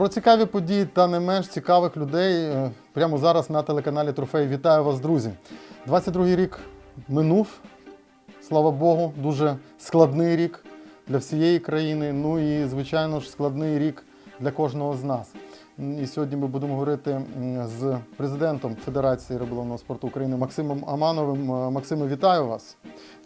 Про цікаві події та не менш цікавих людей е, прямо зараз на телеканалі Трофей. Вітаю вас, друзі! 22-й рік минув. Слава Богу, дуже складний рік для всієї країни. Ну і, звичайно ж, складний рік для кожного з нас. І сьогодні ми будемо говорити з президентом Федерації риболовного спорту України Максимом Амановим. Е, Максиме, вітаю вас.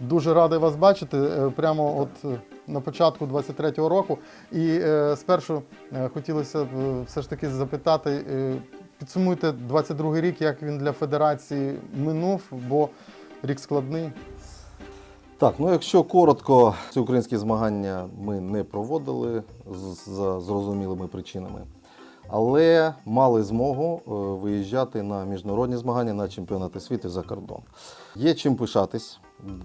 Дуже радий вас бачити. е, Прямо от е, на початку 23-го року. І спершу хотілося б все ж таки запитати. Підсумуйте 22-й рік, як він для федерації минув, бо рік складний. Так, ну якщо коротко, ці українські змагання ми не проводили з- за зрозумілими причинами, але мали змогу е, виїжджати на міжнародні змагання на чемпіонати світу за кордон. Є чим пишатись.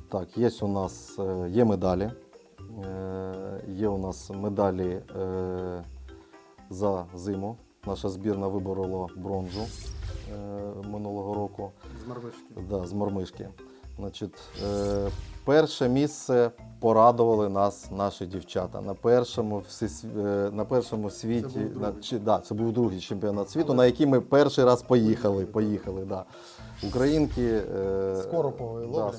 Так, є у нас е, є медалі. Е, Є у нас медалі за зиму. Наша збірна виборола бронзу минулого року. З Марвишки. Да, з мормишки. Значить, е, перше місце порадували нас наші дівчата. На першому, всесві- е, на першому світі, Це був на, чи, да, це був другий чемпіонат світу, Але- на який ми перший раз поїхали. поїхали да. Українки е, З коропової ловлі. Да,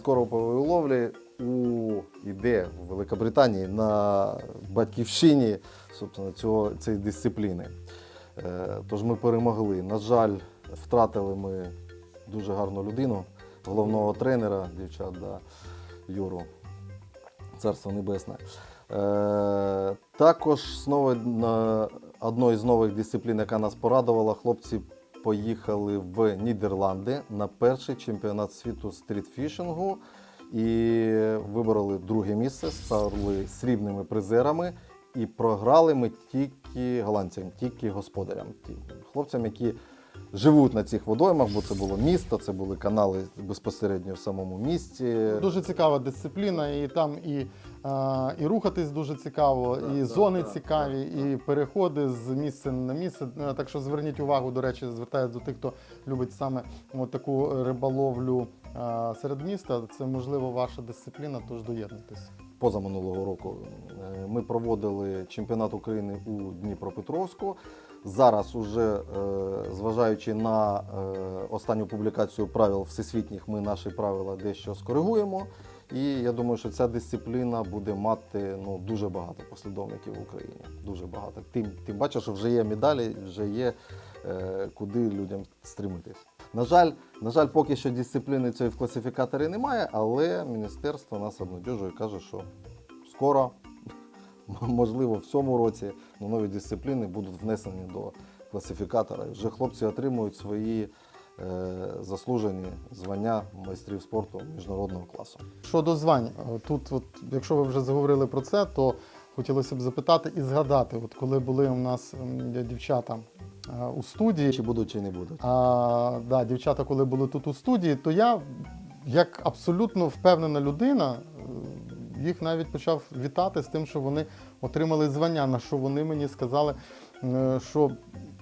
ловлі у, іде в Великобританії на батьківщині собственно, цього, цієї дисципліни. Е, Тож ми перемогли. На жаль, втратили ми дуже гарну людину, головного тренера дівчат, да, Юру. Царство Небесне. Е, також знову на одної з нових дисциплін, яка нас порадувала, хлопці поїхали в Нідерланди на перший чемпіонат світу стрітфішингу і вибороли друге місце, стали срібними призерами. І програли ми тільки голландцям, тільки господарям, хлопцям, які живуть на цих водоймах, бо це було місто, це були канали безпосередньо в самому місті. Дуже цікава дисципліна, і там і, а, і рухатись дуже цікаво, і зони цікаві, і переходи з місця на місце. Е, Так що зверніть увагу, до речі, звертаюся до тих, хто любить саме от таку риболовлю а, серед міста. Це можливо ваша дисципліна, тож доєднуйтесь. позаминулого року е, ми проводили чемпіонат України у Дніпропетровську. Зараз, уже е, зважаючи на е, останню публікацію правил всесвітніх, ми наші правила дещо скоригуємо. І я думаю, що ця дисципліна буде мати ну, дуже багато послідовників в Україні. Дуже багато. Тим, тим бачиш, що вже є медалі, вже є е, куди людям стремитись. На жаль, на жаль, поки що дисципліни цієї в класифікаторі немає, але міністерство нас обнадіжує каже, що скоро, можливо, в цьому році нові дисципліни будуть внесені до класифікатора. І вже хлопці отримують свої е, заслужені звання майстрів спорту міжнародного класу. Щодо звань, е, тут, от, якщо ви вже заговорили про це, то хотілося б запитати і згадати, от коли були у нас дівчата е, у студії. Чи будуть, чи не будуть. А, да, дівчата, коли були тут у студії, то я, як абсолютно впевнена людина, їх навіть почав вітати з тим, що вони отримали звання, на що вони мені сказали, е, що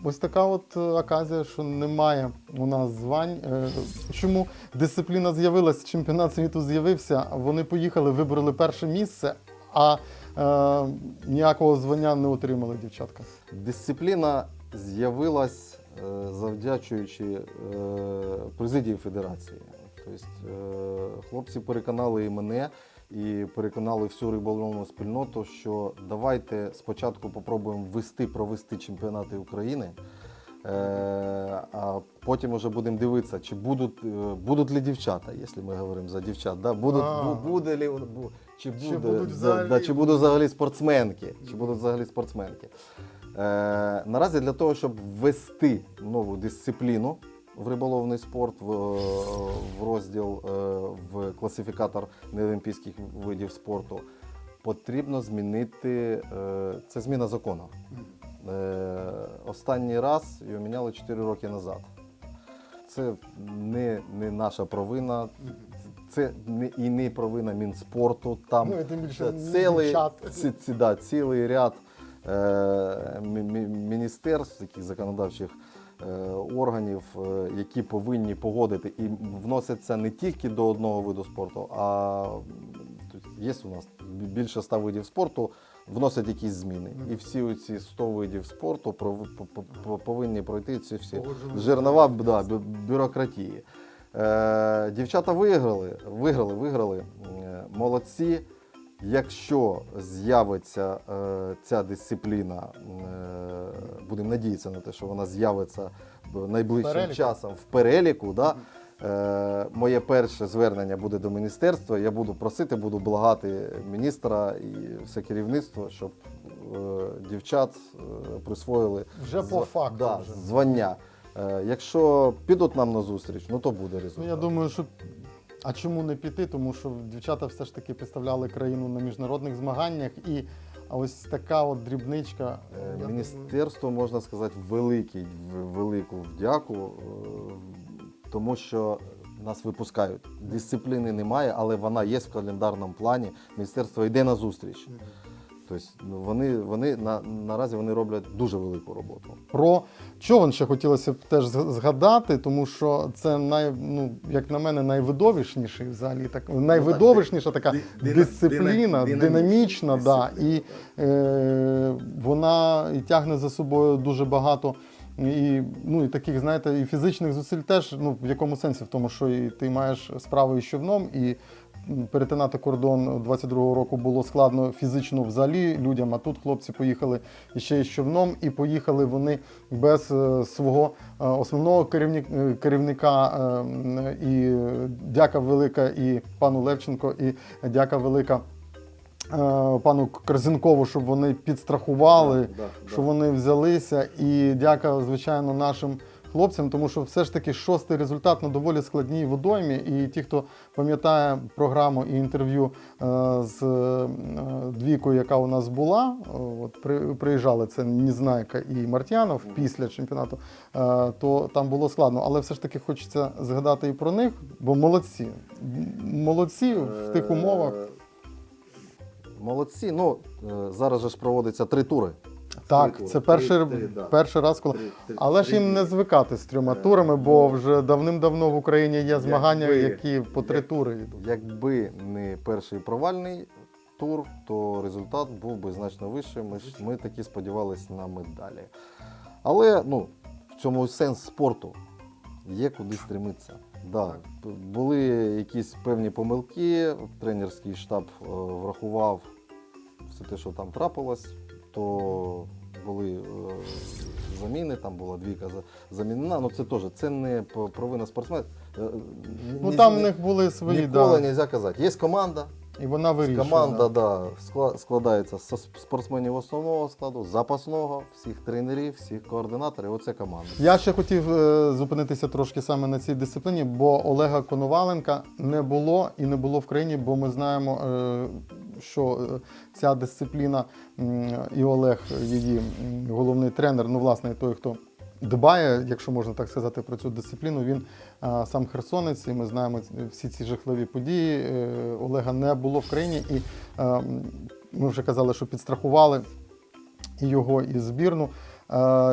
ось така от е, оказія, що немає у нас звань. Е, Чому дисципліна з'явилась, чемпіонат світу з'явився, вони поїхали, вибороли перше місце, а е, ніякого звання не отримали дівчатка. Дисципліна з'явилась завдячуючи е, президії федерації. Тобто хлопці переконали і мене, і переконали всю риболовну спільноту, що давайте спочатку попробуємо ввести, провести чемпіонати України. е, А потім вже будемо дивитися, чи будуть, е, будуть ли дівчата, якщо ми говоримо за дівчат, да? будуть, бу- буде ли, чи, Чи будуть за- взагалі? да, чи будуть взагалі спортсменки, чи будуть взагалі спортсменки. Е, наразі для того, щоб ввести нову дисципліну в риболовний спорт, в, в розділ е, в класифікатор неолімпійських видів спорту, потрібно змінити е, це зміна закону. Е, останній раз його міняли 4 роки назад. Це не, не наша провина, це не, і не провина Мінспорту. Там Ну, більше цілий, ці, ці, да, цілий ряд е, мі- мі- міністерств, таких законодавчих органів, е, які повинні погодити і вносяться не тільки до одного виду спорту, а тут є у нас більше ста видів спорту. вносять якісь зміни. І всі ці 100 видів спорту повинні пройти ці всі жернова да, бюрократії. Е, дівчата виграли, виграли, виграли. Е, молодці. Якщо з'явиться е, ця дисципліна, е, будемо надіятися на те, що вона з'явиться в найближчим Переліку. часом в переліку. Да? Е, моє перше звернення буде до міністерства. Я буду просити, буду благати міністра і все керівництво, щоб е, дівчат е, присвоїли Вже по факту да, вже. звання. Е, якщо підуть нам на зустріч, ну то буде Ну, результат. я думаю, що. А чому не піти? Тому що дівчата все ж таки представляли країну на міжнародних змаганнях, і ось така от дрібничка. Е, Міністерство, можна сказати, великий, велику вдяку, е, тому що нас випускають. Дисципліни немає, але вона є в календарному плані. Міністерство йде на зустріч. Тобто ну, вони, вони на, наразі вони роблять дуже велику роботу. Про човен ще хотілося б теж згадати, тому що це най, ну, як на мене, найвидовищніший взагалі так, найвидовищніша така дисципліна, динамічна, да, і е, вона і тягне за собою дуже багато. І, ну, і таких, знаєте, і фізичних зусиль теж, ну, в якому сенсі? В тому, що і ти маєш справу із човном, і перетинати кордон 22-го року було складно фізично взагалі людям, а тут хлопці поїхали ще із човном, і поїхали вони без е, свого е, основного е, керівника. І дяка велика і пану Левченко, і дяка велика. Пану Корзинкову, щоб вони підстрахували, Да, да, що вони взялися. І дяка, звичайно, нашим хлопцям, тому що все ж таки шостий результат на доволі складній водоймі. І ті, хто пам'ятає програму і інтерв'ю е, з е, двійкою, яка у нас була, е, от при, приїжджали це Нізнайка і Мартьянов після чемпіонату, то там було складно. Але все ж таки хочеться згадати і про них, бо молодці. Молодці в тих умовах. Молодці. Ну, зараз же ж проводиться три тури. Так, це перший, три, перший раз, коли. Три- три- Але ж три їм не звикати з трьома турами, бо ну, вже давним-давно в Україні є змагання, якби- які по три як- тури йдуть. Якби не перший провальний тур, то результат був би значно вищий. Ми, ми таки сподівалися на медалі. Але ну, в цьому сенс спорту. Є куди стремитися. Да, були якісь певні помилки, тренерський штаб е, врахував все те, що там трапилось, то були е, заміни, там була двійка замінена. Ну це теж це не провина спортсменів. Е, Ну ні- там в них були свої, Ніколи да, не можна казати. Є команда, і вона вирішує. команда да. да, складається з спортсменів основного складу, запасного, всіх тренерів, всіх координаторів. Оце команда. Я ще хотів е, зупинитися трошки саме на цій дисципліні, бо Олега Коноваленка не було і не було в країні, бо ми знаємо, е, що е, ця дисципліна і Олег, її головний тренер, ну власне той, хто дбає, якщо можна так сказати, про цю дисципліну. Він сам херсонець, і ми знаємо всі ці жахливі події. Е, Олега не було в країні, і е, ми вже казали, що підстрахували його, і збірну.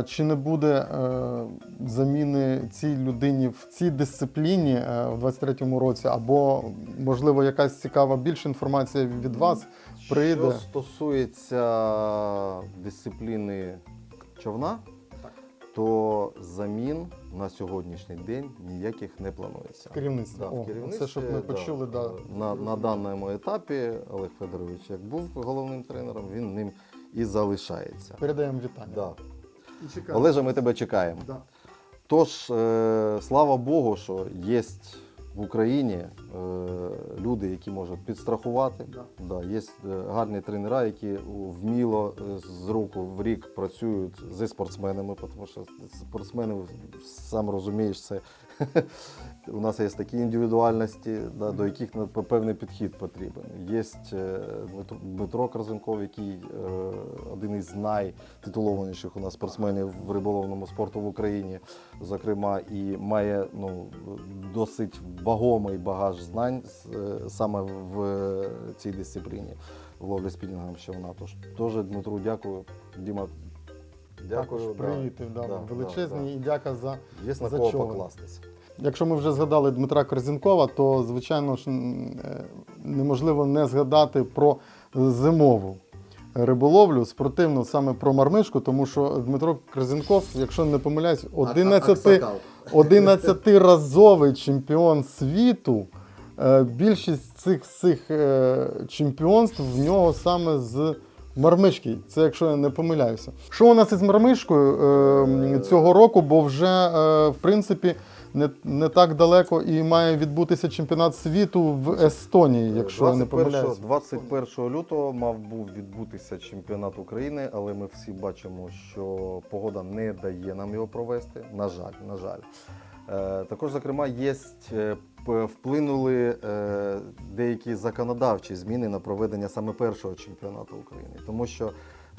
Чи не буде е, заміни цій людині в цій дисципліні е, в 23-му році? Або, можливо, якась цікава більша інформація від вас прийде? Що стосується дисципліни човна, то замін на сьогоднішній день ніяких не планується. Керівництво. Да, в О, керівництві, це щоб ми да. почули, да. На, на даному етапі Олег Федорович, як був головним тренером, він ним і залишається. Передаємо вітання. Да. Чекаємо. Олеже, ми тебе чекаємо. Да. Тож, е, слава Богу, що є в Україні е, люди, які можуть підстрахувати. Да. Да, є е, гарні тренера, які вміло з року в рік працюють зі спортсменами, тому що спортсмени, сам розумієш, це у нас є такі індивідуальності, да, до яких ну, певний підхід потрібен. Є е, Дмитро- Корзенков, який е, один із найтитулованіших у нас спортсменів в риболовному спорту в Україні, зокрема, і має ну, досить вагомий багаж знань е, саме в цій дисципліні в ловлі спінінгом ще вона. Тож теж Дмитру дякую. Діма, дякую. Також да, привіти да, да, величезні да, і дяка за. да. Є на за кого човен. покластися. Якщо ми вже згадали Дмитра Корзінкова, то звичайно ж е, неможливо не згадати про зимову риболовлю спортивну саме про мармишку, тому що Дмитро Кризенков, якщо не помиляюсь, 11, Аксакал. 11-разовий чемпіон світу. Е, Більшість цих цих е, чемпіонств в нього саме з мармишки. Це якщо я не помиляюся. Що у нас із мармишкою е, цього року? Бо вже е, в принципі не, не так далеко і має відбутися чемпіонат світу в Естонії, якщо я не 21 помиляюся. 21 лютого мав був відбутися чемпіонат України, але ми всі бачимо, що погода не дає нам його провести. На жаль, на жаль. Е, також, зокрема, є вплинули е, деякі законодавчі зміни на проведення саме першого чемпіонату України, тому що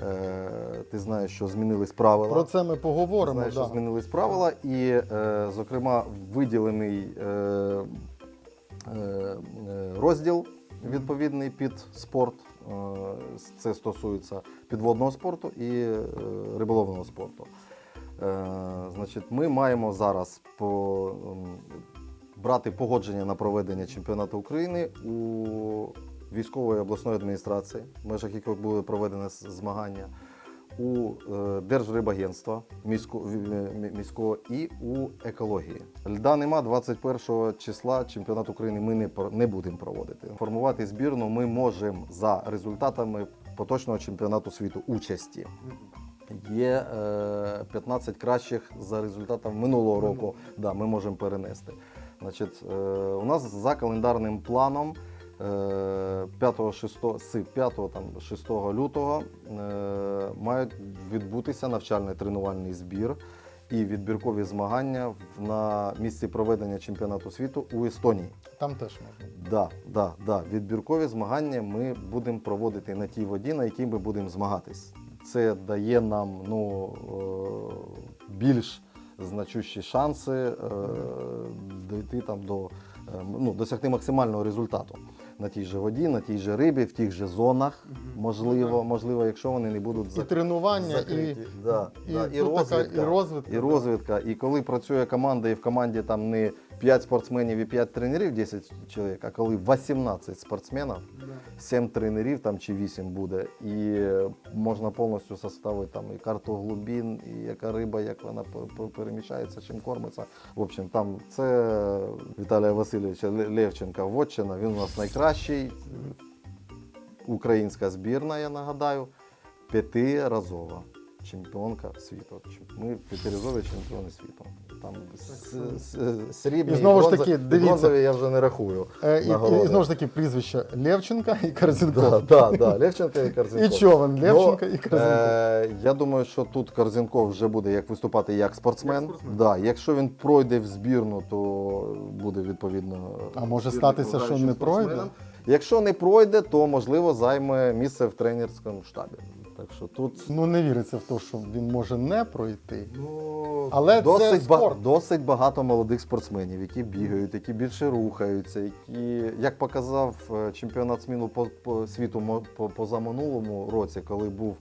е, ти знаєш, що змінились правила. Про це ми поговоримо. Знаєш, да. що змінились правила, і, е, зокрема, виділений е, е, е, розділ відповідний під спорт. Е, Це стосується підводного спорту і е, риболовного спорту. Е, Значить, ми маємо зараз по, ем, брати погодження на проведення чемпіонату України у військової обласної адміністрації, в межах якої були проведені змагання, у е, Держрибагентства місько- міського і у екології. Льда нема 21 числа чемпіонат України ми не, не будемо проводити. Формувати збірну ми можемо за результатами поточного чемпіонату світу участі. Є е, 15 кращих за результатом минулого року. Да, ми можемо перенести. Значить, е, у нас за календарним планом е, 5-6, з 5-6 лютого е, мають відбутися навчально-тренувальний збір і відбіркові змагання на місці проведення чемпіонату світу у Естонії. Там теж можна. Да, да, да. Відбіркові змагання ми будемо проводити на тій воді, на якій ми будемо змагатись. Це дає нам ну, е, більш значущі шанси е, дійти там до е, ну, досягти максимального результату на тій же воді, на тій же рибі, в тих же зонах. Можливо, можливо, якщо вони не будуть І тренування, тренування, і. Да, і, да, тут така, і розвитка. і розвідка. І коли працює команда, і в команді там не 5 спортсменів і 5 тренерів, 10 чоловік, а коли 18 спортсменів, 7 тренерів там чи 8 буде, і е, можна повністю составити там і карту глибин, і яка риба, як вона пер- пер- переміщається, чим кормиться. В общем, там це Віталія Васильовича Левченка Вотчина. Він у нас найкращий. Українська збірна, я нагадаю, п'ятиразова чемпіонка світу. Ми п'ятиразові чемпіони світу. Там с- с- срібні І знову ж бронза- таки, дивіться. бронзові я вже не рахую. Е, і, і, і знову ж таки прізвища Левченка і Корзінков. Да, да, да, Левченко і Корзенков. І човен Левченко Ну, і Корзенков. Е, я думаю, що тут Корзенков вже буде як виступати як спортсмен. Да, якщо він пройде в збірну, то буде відповідно. А може статися, що не пройде? Якщо не пройде, то можливо займе місце в тренерському штабі. Так що тут Ну не віриться в те, що він може не пройти. ну, Але це досить, ба- досить багато молодих спортсменів, які бігають, які більше рухаються, які, як показав е, чемпіонат зміну по, по світу по, позаминулому році, коли був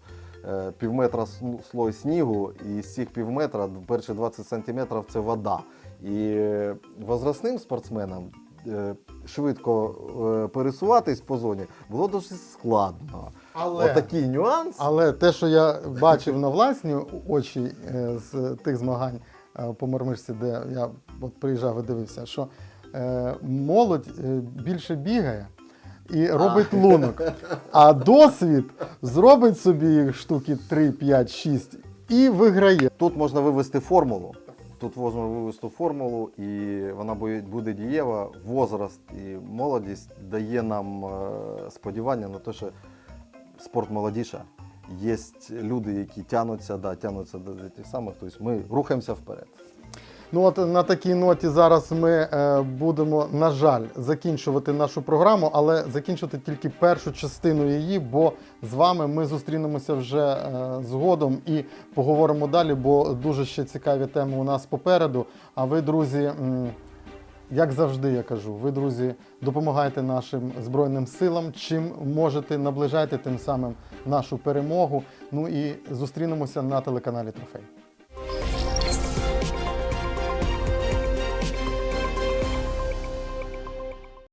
е, півметра слой снігу, і з цих півметра перші 20 сантиметрів це вода. І е, возрастним спортсменам швидко пересуватись по зоні було дуже складно. Але, Отакий нюанс. але те, що я бачив на власні очі е, з тих змагань е, по мармишці, де я от приїжджав і дивився, що е, молодь більше бігає. І робить лунок. А досвід зробить собі штуки 3, 5, 6 і виграє. Тут можна вивести формулу. Тут можна вивести формулу, і вона буде- дієва. Возраст і молодість дає нам сподівання на те, що спорт молодіша. Є люди, які тягнуться, да, тягнуться до тих самих. Тобто ми рухаємося вперед. Ну от на такій ноті зараз ми е, будемо, на жаль, закінчувати нашу програму, але закінчувати тільки першу частину її, бо з вами ми зустрінемося вже е, згодом і поговоримо далі, бо дуже ще цікаві теми у нас попереду. А ви, друзі, як завжди, я кажу, ви, друзі, допомагайте нашим збройним силам, чим можете, наближайте тим самим нашу перемогу. Ну і зустрінемося на телеканалі Трофей.